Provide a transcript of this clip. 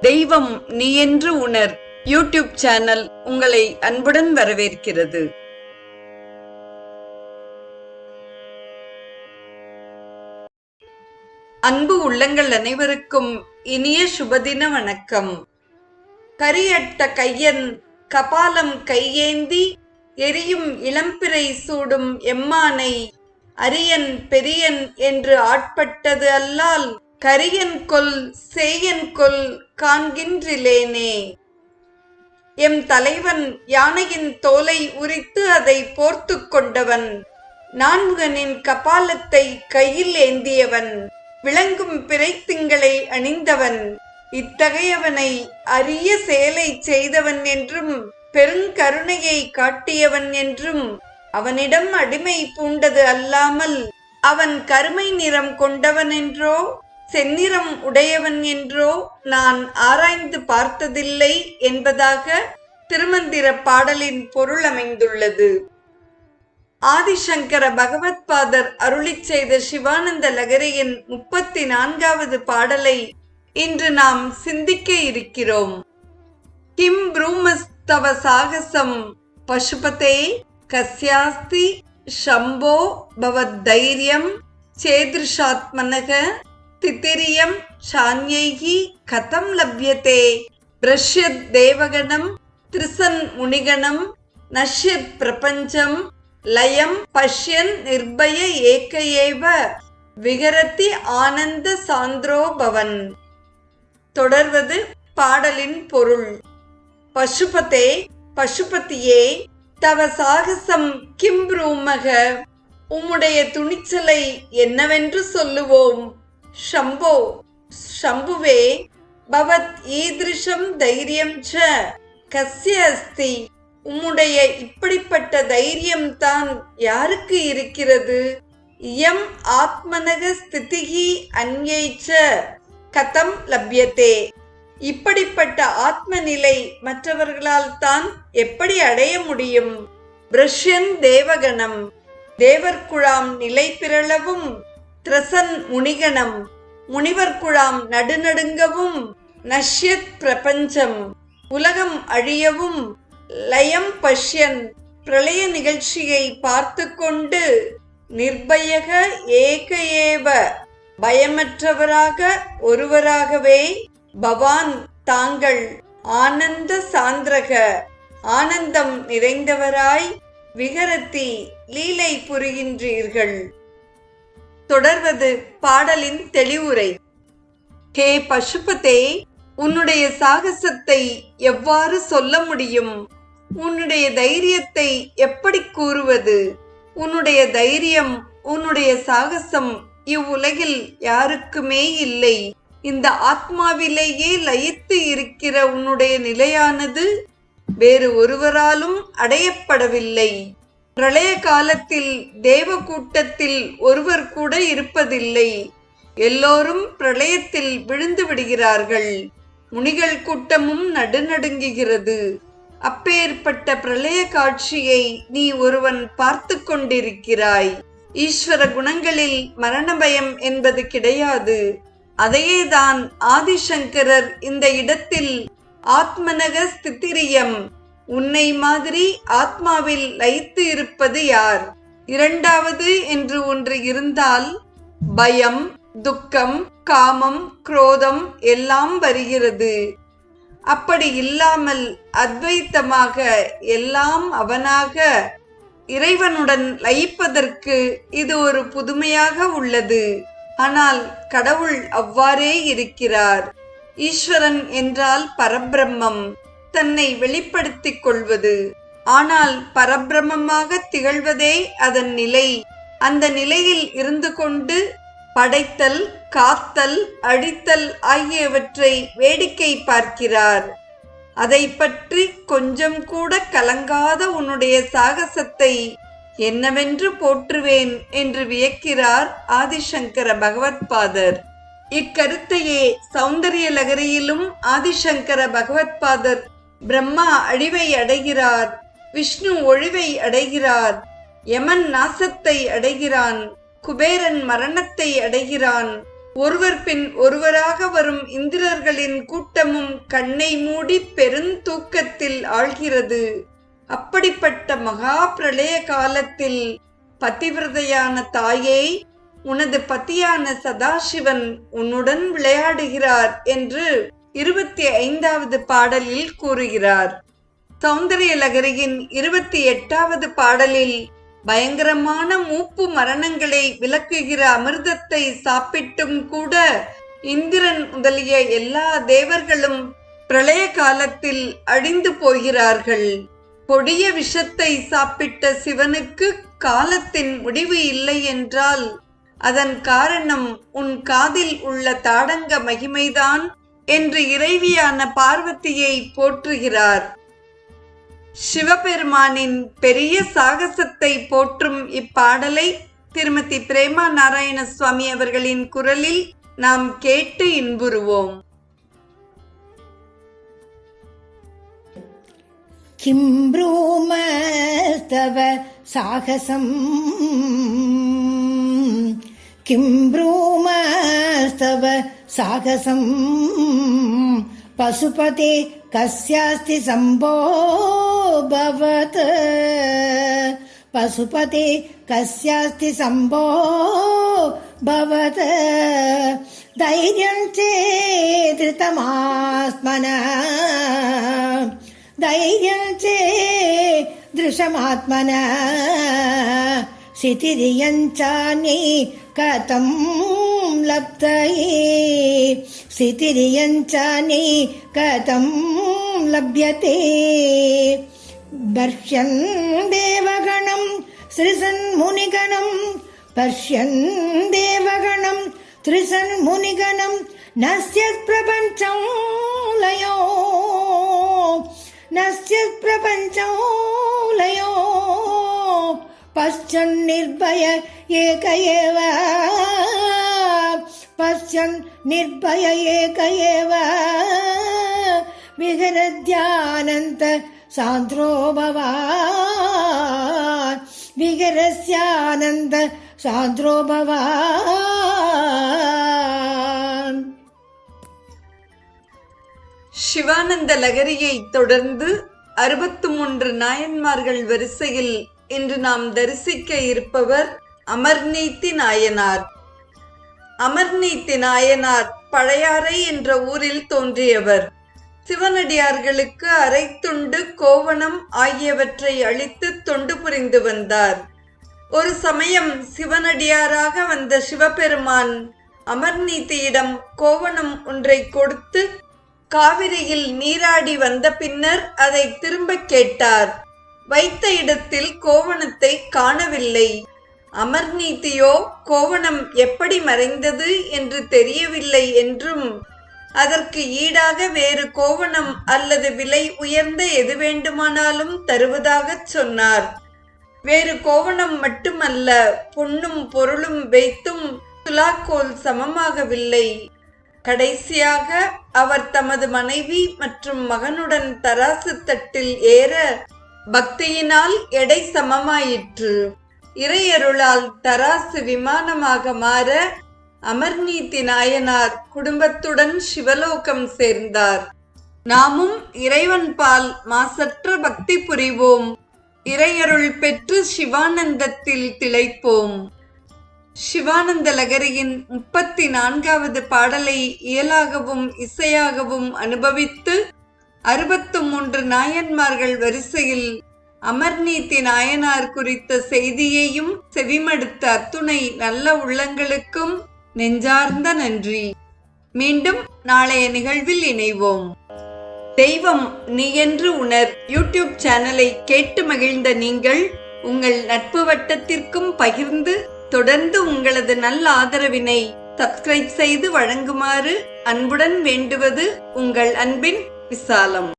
தெய்வம் நீ என்று உணர். யூடியூப் சேனல் உங்களை அன்புடன் வரவேற்கிறது. அன்பு உள்ளங்கள் அனைவருக்கும் இனிய சுபதின வணக்கம். கரியட்ட கையன் கபாலம் கையேந்தி எரியும் இளம்பிறை சூடும் எம்மானை. அரியன் பெரியன் என்று ஆட்பட்டது அல்லால் கரியன் கொல் சேயன் கொல் காண்கின்றிலேனே. எம் தலைவன் யானையின் தோலை உரித்து அதை போர்த்து கொண்டவன். நான்முகனின் கபாலத்தை கையில் ஏந்தியவன். விளங்கும் பிறைத்திங்களை அணிந்தவன். இத்தகையவனை அரிய செயலை செய்தவன் என்றும் பெருங்கருணையை காட்டியவன் என்றும் அவனிடம் அடிமை பூண்டது அல்லாமல் அவன் கருமை நிறம் கொண்டவன் என்றோ? செந்நிறம் உடையவன் என்றோ நான் ஆராய்ந்து பார்த்ததில்லை என்பதாக திருமந்திர பாடலின் பொருள் அமைந்துள்ளது. ஆதிசங்கர பகவத்பாதர் அருளிச் செய்த சிவானந்த லகரியின் முப்பத்தி நான்காவது பாடலை இன்று நாம் சிந்திக்க இருக்கிறோம். கிம் ப்ரூமஸ்தவ சாகசம் பசுபதே கஸ்யாஸ்தி ஷம்போ பவத்தைரியம் சேதிருஷாத்மனக தித்திரியம் சான்யைகி கதம் லப்யதே. பிரஷ்யத் தேவகணம் திருசன் முனிகணம் நஷ்யத் பிரபஞ்சம் லயம் பஷ்யன் நிர்பய ஏக ஏவ விகரத்தி ஆனந்த சாந்திரோபவன் தொடர்வது பாடலின் பொருள். பசுபதே பசுபதியே தவ சாகசம் கிம் ரூமக உம்முடைய துணிச்சலை என்னவென்று சொல்லுவோம். ஷம்போ ஷம்புவே பவத் ஈதிருஷம் தைரியம் ச கஸ்ய அஸ்தி உம்முடைய இப்படிப்பட்ட தைரியம் தான் யாருக்கு இருக்கிறது இயம் ஆத்மனக ஸ்திதிகி அந்யைச்ச கதம் லப்யத்தே இப்படிப்பட்ட ஆத்ம நிலை மற்றவர்களால் தான் எப்படி அடைய முடியும்? பிரஷ்யன் தேவகணம் தேவர்குழாம் நிலை பிறளவும் திரசன் முனிகணம் முனிவர் குழாம் நடுநடுங்கவும் நஷ்யத் பிரபஞ்சம் உலகம் அழியவும் லயம் பஷ்யன் பிரளய நிகழ்ச்சியை பார்த்து கொண்டு நிர்பயக ஏக ஏவ பயமற்றவராக ஒருவராகவே பவான் தாங்கள் ஆனந்த சாந்திரக ஆனந்தம் நிறைந்தவராய் விகரத்தி லீலை புரிகின்றீர்கள். தொடர்வது பாடலின் தெளிவுரை. ஹே பசுபதே உன்னுடைய சாகசத்தை எவ்வாறு சொல்ல முடியும்? உன்னுடைய தைரியத்தை எப்படி கூறுவது? உன்னுடைய தைரியம் உன்னுடைய சாகசம் இவ்வுலகில் யாருக்குமே இல்லை. இந்த ஆத்மாவிலேயே லயித்து இருக்கிற உன்னுடைய நிலையானது வேறு ஒருவராலும் அடையப்படவில்லை. பிரளய காலத்தில் தேவ கூட்டத்தில் ஒருவர் கூட இருப்பதில்லை. எல்லோரும் பிரளயத்தில் விழுந்து விடுகிறார்கள். முனிகள் கூட்டமும் நடுநடுங்குகிறது. அப்பேற்பட்ட பிரளய காட்சியை நீ ஒருவன் பார்த்து கொண்டிருக்கிறாய். ஈஸ்வர குணங்களில் மரண பயம் என்பது கிடையாது. அதையேதான் ஆதிசங்கரர் இந்த இடத்தில் ஆத்மனக ஸ்தித்திரியம் உன்னை மாதிரி ஆத்மாவில் லயித்து இருப்பது யார்? இரண்டாவது என்று ஒன்று இருந்தால் பயம் துக்கம் காமம் குரோதம் எல்லாம் வருகிறது. அப்படி இல்லாமல் அத்வைத்தமாக எல்லாம் அவனாக இறைவனுடன் லயிப்பதற்கு இது ஒரு புதுமையாக உள்ளது. ஆனால் கடவுள் அவ்வாறே இருக்கிறார். ஈஸ்வரன் என்றால் பரபிரம்மம். தன்னை வெளிப்படுத்திக் கொள்வது. ஆனால் பரபிரமமாக திகழ்வதே அதன் நிலை. அந்த நிலையில் இருந்து கொண்டு படைத்தல் காத்தல் அழித்தல் ஆகியவற்றை வேடிக்கை பார்க்கிறார். அதை பற்றி கொஞ்சம் கூட கலங்காத உன்னுடைய சாகசத்தை என்னவென்று போற்றுவேன் என்று வியக்கிறார் ஆதிசங்கர பகவத்பாதர். இக்கருத்தையே சௌந்தரிய லகரியிலும் ஆதிசங்கர பகவத்பாதர் பிரம்மா அழிவை அடைகிறார் விஷ்ணு ஒழிவை அடைகிறார் யமன் நாசத்தை அடைகிறான் குபேரன் மரணத்தை அடைகிறான். ஒருவர் பின் ஒருவராக வரும் இந்திரர்களின் கூட்டமும் கண்ணை மூடி பெருந்தூக்கத்தில் ஆழ்கிறது. அப்படிப்பட்ட மகா பிரளய காலத்தில் பதிவிரதையான தாயை உனது பத்தியான சதாசிவன் உன்னுடன் விளையாடுகிறார் என்று இருபத்தி ஐந்தாவது பாடலில் கூறுகிறார். சௌந்தரிய லகரியின் இருபத்தி எட்டாவது பாடலில் பயங்கரமான மூப்பு மரணங்களை விளக்குகிற அமிர்தத்தை சாப்பிட்டும் கூட இந்திரன் முதலிய எல்லா தேவர்களும் பிரளய காலத்தில் அழிந்து போகிறார்கள். கொடிய விஷத்தை சாப்பிட்ட சிவனுக்கு காலத்தின் முடிவு இல்லை என்றால் அதன் காரணம் உன் காதில் உள்ள தாடங்க மகிமைதான் என்று இறைவியான பார்வதியை போற்றுகிறார் சிவபெருமானின் பெரிய சாகசத்தை போற்றும் இப்பாடலை திருமதி பிரேமா நாராயண சுவாமி அவர்களின் குரலில் நாம் கேட்டு இன்புறுவோம் किं ब्रूमस्तव साहसम् കിം ബ്രൂമസ്തവ സാഹസം പശുപതി കസ്യാസ്തി സംഭോഭവത് പശുപതി കസ്യാസ്തി സംഭോ ഭവത് ധൈര്യം ചേതൃതമാസ്മന ധൈര്യം ചേ ദൃശമാത്മന ശിതിരിയഞ്ചാനീ കഥം ലബ്ധയേ. സ്ഥിതിരിയഞ്ചാനേ കഥം ലഭ്യത്തെ ഭർഷ്യൻ ദേവഗണം ശ്രീസന്മുനിഗണം പശ്യൻ ദേവഗണം ശ്രീസന്മുനിഗണം നസ്യത് പ്രപഞ്ചം ലയോ. നസ്യത് പ്രപഞ്ചം ലയോ. பச்சன் நிர்பய ஏகஏவ பச்சன் நிர்பய ஏகஏவ விகரத்யானந்த சாந்திரோ பவான் விகரஸ்யானந்த சாந்திரோ பவான் சிவானந்த லகரியை தொடர்ந்து அறுபத்து மூன்று நாயன்மார்கள் வரிசையில் இன்று நாம் தரிசிக்க இருப்பவர் அமர்நீத்தி நாயனார். அமர்நீத்தி நாயனார் பழையாறை என்ற ஊரில் தோன்றியவர். சிவனடியார்களுக்கு அரைத்துண்டு கோவணம் ஆகியவற்றை அளித்து தொண்டு புரிந்து வந்தார். ஒரு சமயம் சிவனடியாராக வந்த சிவபெருமான் அமர்நீதியிடம் கோவணம் ஒன்றை கொடுத்து காவிரியில் நீராடி வந்த பின்னர் அதை திரும்பக் கேட்டார். வைத்த இடத்தில் கோவணத்தை காணவில்லை. அமர்நீதியோ கோவணம் எப்படி மறைந்தது என்று தெரியவில்லை என்றும் அதற்கு ஈடாக வேறு கோவணம் அல்லது விலை உயர்ந்த எது வேண்டுமானாலும் தருவதாகச் சொன்னார். வேறு கோவணம் மட்டுமல்ல பொன்னும் பொருளும் வைத்தும் துலாக்கோல் சமமாகவில்லை. கடைசியாக அவர் தமது மனைவி மற்றும் மகனுடன் தராசு தட்டில் ஏற பக்தியினால் எடை சமமாயிற்று. இறையருளால் தராசு விமானமாக மாற அமர்நீதி நாயனார் குடும்பத்துடன் சிவலோகம் சேர்ந்தார். நாமும் இறைவன் பால் மாசற்ற பக்தி புரிவோம். இறையருள் பெற்று சிவானந்தத்தில் திளைப்போம். சிவானந்த லகரியின் முப்பத்தி நான்காவது பாடலை இயலாகவும் இசையாகவும் அனுபவித்து அறுபத்து மூன்று நாயன்மார்கள் வரிசையில் அமர்நீதி நாயனார் குறித்த செய்தியையும் செவிமடுத்த அத்துணை நல்ல உள்ளங்களுக்கும் நெஞ்சார்ந்த நன்றி. மீண்டும் நாளைய நிகழ்வில் இணைவோம். தெய்வம் நீ என்று உணர் யூடியூப் சேனலை கேட்டு மகிழ்ந்த நீங்கள் உங்கள் நட்பு வட்டத்திற்கும் பகிர்ந்து தொடர்ந்து உங்களது நல்ல ஆதரவினை சப்ஸ்கிரைப் செய்து வழங்குமாறு அன்புடன் வேண்டுவது உங்கள் அன்பின் Salam.